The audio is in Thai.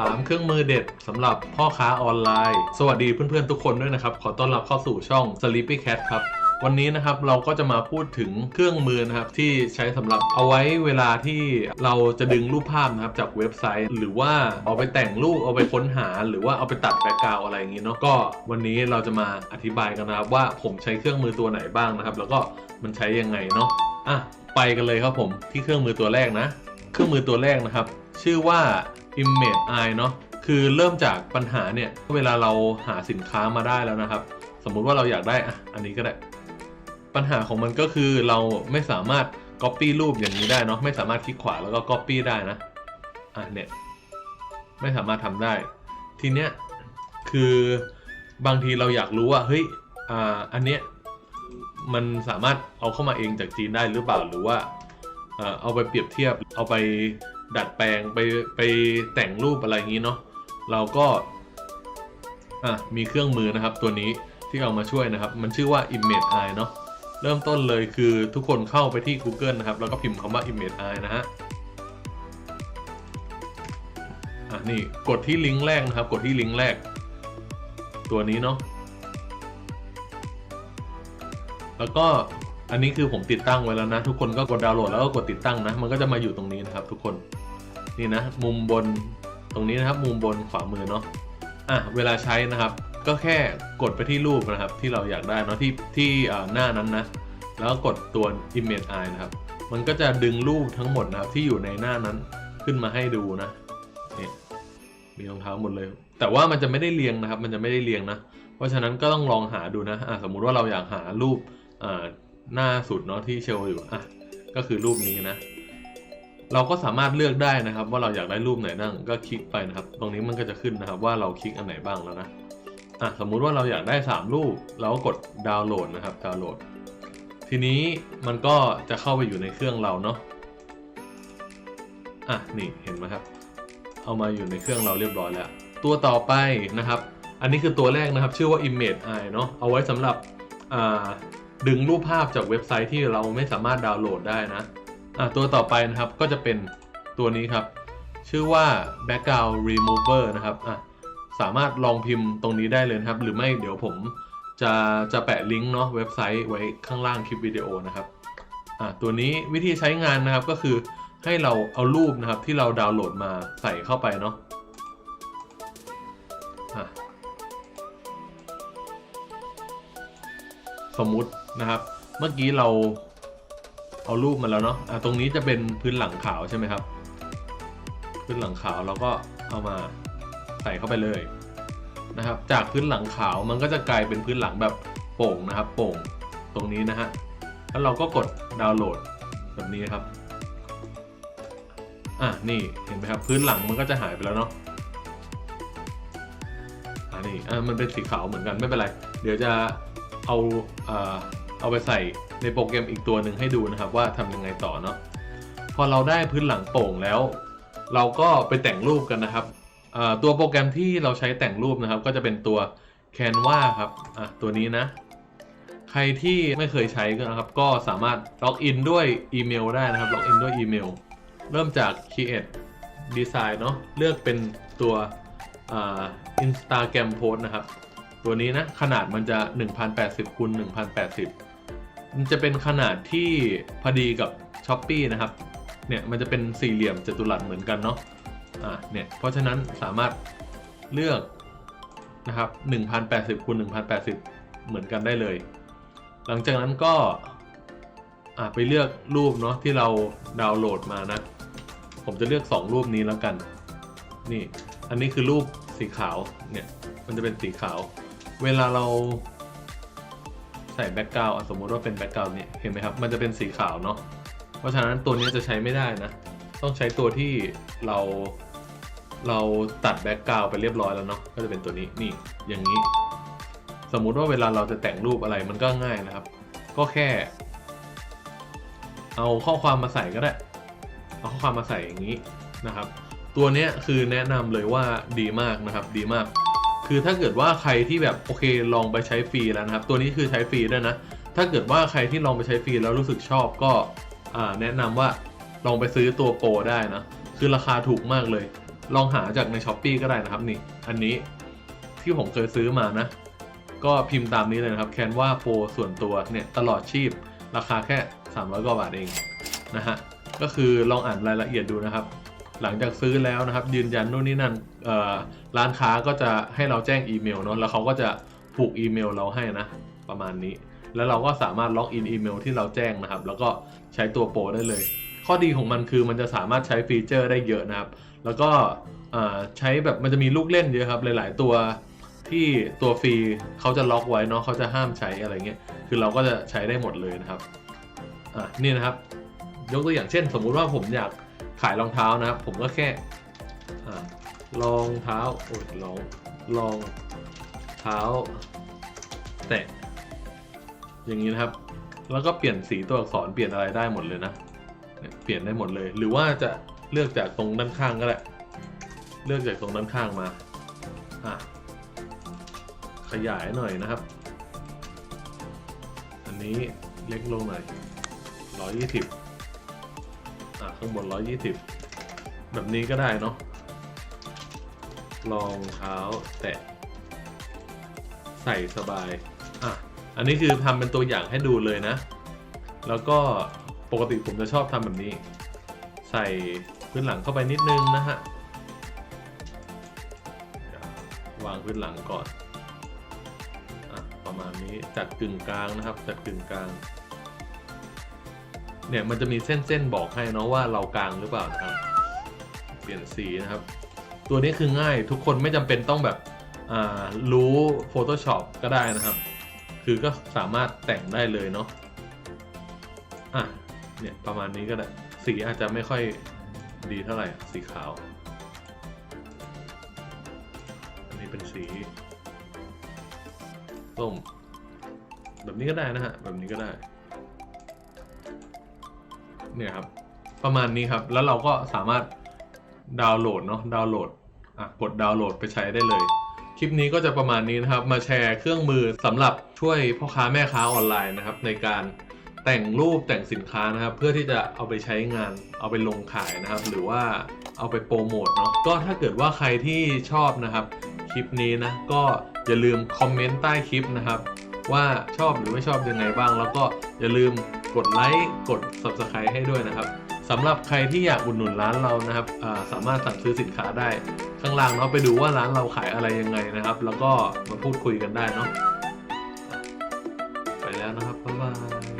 สามเครื่องมือเด็ดสำหรับพ่อค้าออนไลน์ สวัสดีเพื่อนๆทุกคนด้วยนะครับ ขอต้อนรับเข้าสู่ช่อง Sleepy Cat ครับ วันนี้นะครับเราก็จะมาพูดถึงเครื่องมือนะครับที่ใช้สำหรับเอาไว้เวลาที่เราจะดึงรูปภาพนะครับจากเว็บไซต์ หรือว่าเอาไปแต่งรูปเอาไปค้นหา หรือว่าเอาไปตัดแบ็กกราวอะไรอย่างนี้เนาะก็วันนี้เราจะมาอธิบายกันนะครับว่าผมใช้เครื่องมือตัวไหนบ้างนะครับ แล้วก็มันใช้ยังไงเนาะอะไปกันเลยครับผมที่เครื่องมือตัวแรกนะ เครื่องมือตัวแรกนะครับ ชื่อว่า Image Eye เนาะคือเริ่มจากปัญหาเนี่ย เวลาเราหาสินค้ามาได้แล้วนะครับ สมมุติว่าเราอยากได้อะอันนี้ก็ได้ ปัญหาของมันก็คือเราไม่สามารถ Copy รูปอย่างนี้ได้เนาะไม่สามารถคลิกขวาแล้วก็ Copy ได้นะอะเนี่ยไม่สามารถทำได้ ทีเนี้ยคือบางทีเราอยากรู้ว่าเฮ้ยอ่าอันเนี้ยมันสามารถเอาเข้ามาเองจากจีนได้หรือเปล่าหรือว่าเอาไปเปรียบเทียบเอาไป ดัดแปลงไปไปแต่งรูปอะไรอย่างนี้เนาะเราก็อะมีเครื่องมือนะครับตัวนี้ที่เอามาช่วยนะครับ มันชื่อว่า Image Eye เนาะเริ่มต้นเลยคือทุกคนเข้าไปที่ Google นะครับ แล้วก็พิมพ์คำว่า Image Eye นะฮะอะนี่กดที่ลิงก์แรกนะครับ กดที่ลิงก์แรก ตัวนี้เนาะแล้วก็อันนี้คือผมติดตั้งไว้แล้วนะ ทุกคนก็กดดาวน์โหลดแล้วก็กดติดตั้งนะ มันก็จะมาอยู่ตรงนี้นะครับทุกคน นี่นะมุมบนตรงนี้นะครับมุมบนขวามือเนาะอะเวลาใช้นะครับ ก็แค่กดไปที่รูปนะครับ ที่เราอยากได้เนาะที่ที่หน้านั้นนะแล้วก็กดตัว image eye นะครับ มันก็จะดึงรูปทั้งหมดนะครับ ที่อยู่ในหน้านั้นขึ้นมาให้ดูนะนี่มีรองเท้าหมดเลย แต่ว่ามันจะไม่ได้เรียงนะครับ มันจะไม่ได้เรียงนะ เพราะฉะนั้นก็ต้องลองหาดูนะอะสมมุติว่าเราอยากหารูปอ่าหน้าสุดเนาะที่เชลอยู่อะก็คือรูปนี้นะ เราก็สามารถเลือกได้นะครับ ว่าเราอยากได้รูปไหนนั่งก็คลิกไปนะครับ ตรงนี้มันก็จะขึ้นนะครับ ว่าเราคลิกอันไหนบ้างแล้วนะอะสมมุติว่าเราอยากได้ 3 รูป เราก็กดดาวน์โหลดนะครับดาวน์โหลด ทีนี้มันก็จะเข้าไปอยู่ในเครื่องเราเนาะอะนี่เห็นไหมครับ เอามาอยู่ในเครื่องเราเรียบร้อยแล้ว ตัวต่อไปนะครับ อันนี้คือตัวแรกนะครับ ชื่อว่า Image Eye เนาะเอาไว้สำหรับอ่าดึงรูปภาพจากเว็บไซต์ที่เราไม่สามารถดาวน์โหลดได้นะ ตัวต่อไปนะครับก็จะเป็นตัวนี้ครับ ชื่อว่า Background Remover นะครับสามารถลองพิมพ์ตรงนี้ได้เลยครับ หรือไม่เดี๋ยวผมจะจะแปะลิงก์เนาะเว็บไซต์ไว้ข้างล่างคลิปวิดีโอนะครับตัวนี้วิธีใช้งานนะครับก็คือให้เราเอารูปนะครับที่เราดาวน์โหลดมาใส่เข้าไปเนาะอะสมมุตินะครับ เมื่อกี้เรา เอารูปมาแล้วเนาะะตรงนี้จะเป็นพื้นหลังขาวใช่ไหมครับ พื้นหลังขาวเราก็เอามาใส่เข้าไปเลยนะครับ จากพื้นหลังขาวมันก็จะกลายเป็นพื้นหลังแบบโป่งนะครับ โป่งตรงนี้นะฮะ แล้วเราก็กดดาวน์โหลดแบบนี้ครับ อะนี่เห็นไหมครับ พื้นหลังมันก็จะหายไปแล้วเนาะอ่านี่อ่ามันเป็นสีขาวเหมือนกันไม่เป็นไร เดี๋ยวจะเอาอ่า เอาไปใส่ในโปรแกรมอีกตัวหนึ่งให้ดูนะครับ ว่าทำยังไงต่อเนาะพอเราได้พื้นหลังโป่งแล้ว เราก็ไปแต่งรูปกันนะครับตัวโปรแกรมที่เราใช้แต่งรูปนะครับ ก็จะเป็นตัว Canva ครับตัวนี้นะ ใครที่ไม่เคยใช้ก็นะครับ ก็สามารถล็อกอินด้วยอีเมลได้นะครับล็อกอินด้วยอีเมลเริ่มจาก create design เนาะเลือกเป็นตัวอ่า Instagram post นะครับ ตัวนี้นะ ขนาดมันจะ 1080คูณ1080 มันจะเป็นขนาดที่พอดีกับ s h อ p e e นะครับ เนี่ยมันจะเป็นสี่เหลี่ยมจัตุรัสเหมือนกันเนาะ อ่า เนี่ย เพราะฉะนั้นสามารถเลือกนะครับ1080คูณ1080 เหมือนกันได้เลย หลังจากนั้นก็อ่าไปเลือกรูปเนาะที่เราดาวน์โหลดมานะ ผมจะเลือก 2 รูปนี้แล้วกัน นี่ อันนี้คือรูปสีขาว เนี่ย มันจะเป็นสีขาว เวลาเรา ใส่แบ็กกราวด์สมมุติว่าเป็นแบ็กกราวด์เนี่ยเห็นไหมครับ มันจะเป็นสีขาวเนาะเพราะฉะนั้นตัวนี้จะใช้ไม่ได้นะ ต้องใช้ตัวที่เราเราตัดแบ็กกราวด์ไปเรียบร้อยแล้วเนาะก็จะเป็นตัวนี้นี่อย่างนี้ สมมุติว่าเวลาเราจะแต่งรูปอะไรมันก็ง่ายนะครับ ก็แค่ เอาข้อความมาใส่ก็ได้ เอาข้อความมาใส่อย่างนี้นะครับ ตัวนี้คือแนะนำเลยว่าดีมากนะครับดีมาก คือถ้าเกิดว่าใครที่แบบโอเคลองไปใช้ฟรีแล้วนะครับ ตัวนี้คือใช้ฟรีด้วยนะ ถ้าเกิดว่าใครที่ลองไปใช้ฟรีแล้วรู้สึกชอบก็แนะนำว่าลองไปซื้อตัวโปรได้นะ คือราคาถูกมากเลย ลองหาจากในช้อปปีก็ได้นะครับนี่ อันนี้ที่ผมเคยซื้อมานะ ก็พิมพ์ตามนี้เลยนะครับแคนว่าโปรส่วนตัวเนี่ยตลอดชีพ ราคาแค่ 300กว่าบาทเองนะฮะ ก็คือลองอ่านรายละเอียดดูนะครับ หลังจากซื้อแล้วนะครับ ยืนยันนู่นนี่นั่นร้านค้าก็จะให้เราแจ้งอีเมลเนาะแล้วเขาก็จะผูกอีเมลเราให้นะ ประมาณนี้ แล้วเราก็สามารถล็อกอินอีเมลที่เราแจ้งนะครับ แล้วก็ใช้ตัวโปรได้เลย ข้อดีของมันคือมันจะสามารถใช้ฟีเจอร์ได้เยอะนะครับ แล้วก็ใช้แบบมันจะมีลูกเล่นเยอะครับ หลาย ๆ ตัวที่ตัวฟรีเขาจะล็อกไว้เนาะเขาจะห้ามใช้อะไรเงี้ยคือเราก็จะใช้ได้หมดเลยนะครับอะนี่นะครับ ยกตัวอย่างเช่น สมมุติว่าผมอยาก ขายรองเท้านะครับ ผมก็แค่รองเท้าโอ้ยรองรองเท้า แตะอย่างนี้นะครับ แล้วก็เปลี่ยนสีตัวอักษรเปลี่ยนอะไรได้หมดเลยนะ เปลี่ยนได้หมดเลย หรือว่าจะเลือกจากตรงด้านข้างก็ได้ เลือกจากตรงด้านข้างมา อะ ขยายหน่อยนะครับ อันนี้เล็กลงหน่อยร้ อะข้างบนร้อยยี่สิบแบบนี้ก็ได้เนาะรองเท้าแตะ ใส่สบาย อะ อันนี้คือทำเป็นตัวอย่างให้ดูเลยนะ แล้วก็ปกติผมจะชอบทำแบบนี้ ใส่พื้นหลังเข้าไปนิดนึงนะฮะ วางพื้นหลังก่อน อะ ประมาณนี้จัดกึ่งกลางนะครับ จัดกึ่งกลาง เนี่ยมันจะมีเส้นๆบอกให้เนาะว่าเรากลางหรือเปล่านะครับ เปลี่ยนสีนะครับ ตัวนี้คือง่ายทุกคนไม่จำเป็นต้องแบบอ่ารู้ Photoshop ก็ได้นะครับ คือก็สามารถแต่งได้เลยเนาะอะเนี่ยประมาณนี้ก็ได้สีอาจจะไม่ค่อยดีเท่าไหร่สีขาว อันนี้เป็นสีส้มแบบนี้ก็ได้นะฮะแบบนี้ก็ได้ เนี่ยครับ ประมาณนี้ครับ แล้วเราก็สามารถดาวน์โหลดเนาะดาวน์โหลดอะกดดาวน์โหลดไปใช้ได้เลย คลิปนี้ก็จะประมาณนี้นะครับ มาแชร์เครื่องมือสำหรับช่วยพ่อค้าแม่ค้าออนไลน์นะครับ ในการแต่งรูปแต่งสินค้านะครับ เพื่อที่จะเอาไปใช้งานเอาไปลงขายนะครับ หรือว่าเอาไปโปรโมทเนาะก็ถ้าเกิดว่าใครที่ชอบนะครับ คลิปนี้นะก็อย่าลืมคอมเมนต์ใต้คลิปนะครับ ว่าชอบหรือไม่ชอบยังไงบ้าง แล้วก็อย่าลืมกดไลค์กด Subscribe ให้ด้วยนะครับสำหรับใครที่อยากอุดหนุนร้านเรานะครับสามารถสั่งซื้อสินค้าได้ข้างล่างเนาะไปดูว่าร้านเราขายอะไรยังไงนะครับ แล้วก็มาพูดคุยกันได้เนาะไปแล้วนะครับบ๊ายบาย